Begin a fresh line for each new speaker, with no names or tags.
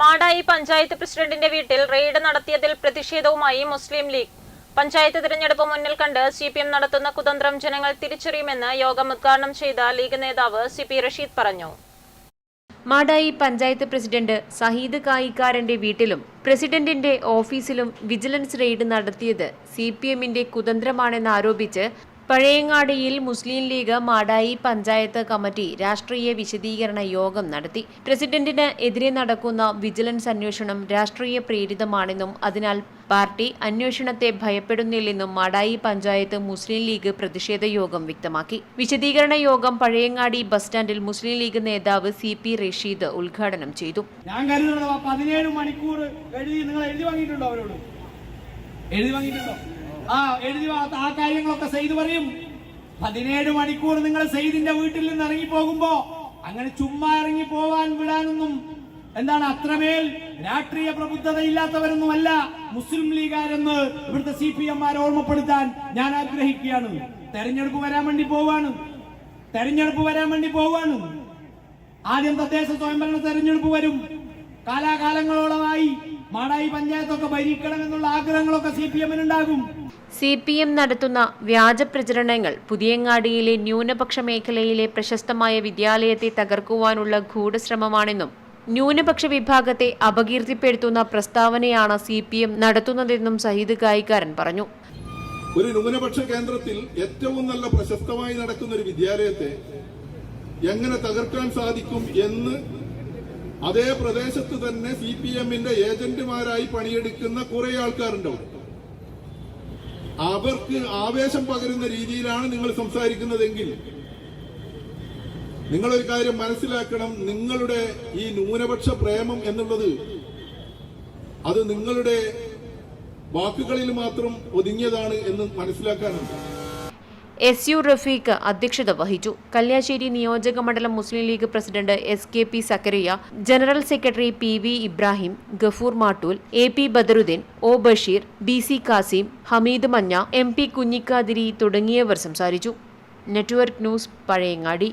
മാടായി പഞ്ചായത്ത് പ്രസിഡന്റിന്റെ വീട്ടിൽ റെയ്ഡ് നടത്തിയതിൽ പ്രതിഷേധവുമായി മുസ്ലിം ലീഗ്. പഞ്ചായത്ത് തിരഞ്ഞെടുപ്പ് മുന്നിൽ കണ്ട് സി പി എം നടത്തുന്ന കുതന്ത്രം ജനങ്ങൾ തിരിച്ചറിയുമെന്ന് യോഗം ഉദ്ഘാടനം ചെയ്ത ലീഗ് നേതാവ് സി പി റഷീദ് പറഞ്ഞു.
മാടായി പഞ്ചായത്ത് പ്രസിഡന്റ് സഹീദ് കായിക്കാരന്റെ വീട്ടിലും പ്രസിഡന്റിന്റെ ഓഫീസിലും വിജിലൻസ് റെയ്ഡ് നടത്തിയത് സി പി എമ്മിന്റെ കുതന്ത്രമാണെന്നാരോപിച്ച് പഴയങ്ങാടിയിൽ മുസ്ലിം ലീഗ് മാടായി പഞ്ചായത്ത് കമ്മിറ്റി രാഷ്ട്രീയ വിശദീകരണ യോഗം നടത്തി. പ്രസിഡന്റിന് എതിരെ നടക്കുന്ന വിജിലൻസ് അന്വേഷണം രാഷ്ട്രീയ പ്രേരിതമാണെന്നും അതിനാൽ പാർട്ടി അന്വേഷണത്തെ ഭയപ്പെടുന്നില്ലെന്നും മാടായി പഞ്ചായത്ത് മുസ്ലിം ലീഗ് പ്രതിഷേധ യോഗം വ്യക്തമാക്കി. വിശദീകരണ യോഗം പഴയങ്ങാടി ബസ് സ്റ്റാൻഡിൽ മുസ്ലിം ലീഗ് നേതാവ് സി പി റഷീദ് ഉദ്ഘാടനം ചെയ്തു.
ഞാൻ അവരോട്? ആ എഴുതി ആ കാര്യങ്ങളൊക്കെ സെയ്ത് പറയും. പതിനേഴ് മണിക്കൂർ നിങ്ങൾ സെയ്ദിന്റെ വീട്ടിൽ നിന്ന് ഇറങ്ങി പോകുമ്പോ അങ്ങനെ ചുമ്മാ ഇറങ്ങി പോവാൻ വിടാനൊന്നും എന്താണ് അത്രമേൽ രാഷ്ട്രീയ പ്രബുദ്ധതയില്ലാത്തവരൊന്നുമല്ല മുസ്ലിം ലീഗാരെന്ന് ഇവിടുത്തെ സി പി എംമാരെ ഓർമ്മപ്പെടുത്താൻ ഞാൻ ആഗ്രഹിക്കുകയാണ്. തെരഞ്ഞെടുപ്പ് വരാൻ വേണ്ടി പോവാണ്. തെരഞ്ഞെടുപ്പ് വരാൻ വേണ്ടി പോവാണ്. ആദ്യം തദ്ദേശ സ്വയംഭരണ തെരഞ്ഞെടുപ്പ് വരും. കാലാകാലങ്ങളോളമായി മാടായി പഞ്ചായത്തൊക്കെ ഭരിക്കണമെന്നുള്ള ആഗ്രഹങ്ങളൊക്കെ സി പി എമ്മിനുണ്ടാകും
സി പി എം നടത്തുന്ന വ്യാജ പ്രചരണങ്ങൾ പുതിയങ്ങാടിയിലെ ന്യൂനപക്ഷ മേഖലയിലെ പ്രശസ്തമായ വിദ്യാലയത്തെ തകർക്കുവാനുള്ള ഗൂഢശ്രമമാണെന്നും ന്യൂനപക്ഷ വിഭാഗത്തെ അപകീർത്തിപ്പെടുത്തുന്ന പ്രസ്താവനയാണ് സി പി എം നടത്തുന്നതെന്നും സഹീദ് ഗായിക്കാരൻ പറഞ്ഞു.
ഒരു ന്യൂനപക്ഷ കേന്ദ്രത്തിൽ ഏറ്റവും നല്ല പ്രശസ്തമായി നടക്കുന്ന ഒരു വിദ്യാലയത്തെ എങ്ങനെ തകർക്കാൻ സാധിക്കും എന്ന് അതേ പ്രദേശത്ത് തന്നെ സി പി എമ്മിന്റെ ഏജന്റുമാരായി പണിയെടുക്കുന്ന കുറെ ആൾക്കാരുണ്ടാവും അവർക്ക് ആവേശം പകരുന്ന രീതിയിലാണ് നിങ്ങൾ സംസാരിക്കുന്നതെങ്കിൽ നിങ്ങളൊരു കാര്യം മനസ്സിലാക്കണം. നിങ്ങളുടെ ഈ ന്യൂനപക്ഷ പ്രേമം എന്നുള്ളത് അത് നിങ്ങളുടെ വാക്കുകളിൽ മാത്രം ഒതുങ്ങിയതാണ് എന്ന് മനസ്സിലാക്കാനുണ്ട്.
എസ് യു റഫീഖ് അധ്യക്ഷത വഹിച്ചു. കല്യാശ്ശേരി നിയോജക മണ്ഡലം Muslim League president S K P Zakariya general secretary P V Ibrahim Gafoor Mattool A P Badaruddin O Basheer B C Kasim Hameed മഞ്ഞ എം പി കുഞ്ഞിക്കാതിരി തുടങ്ങിയവർ സംസാരിച്ചു. Network news Pazhayangadi.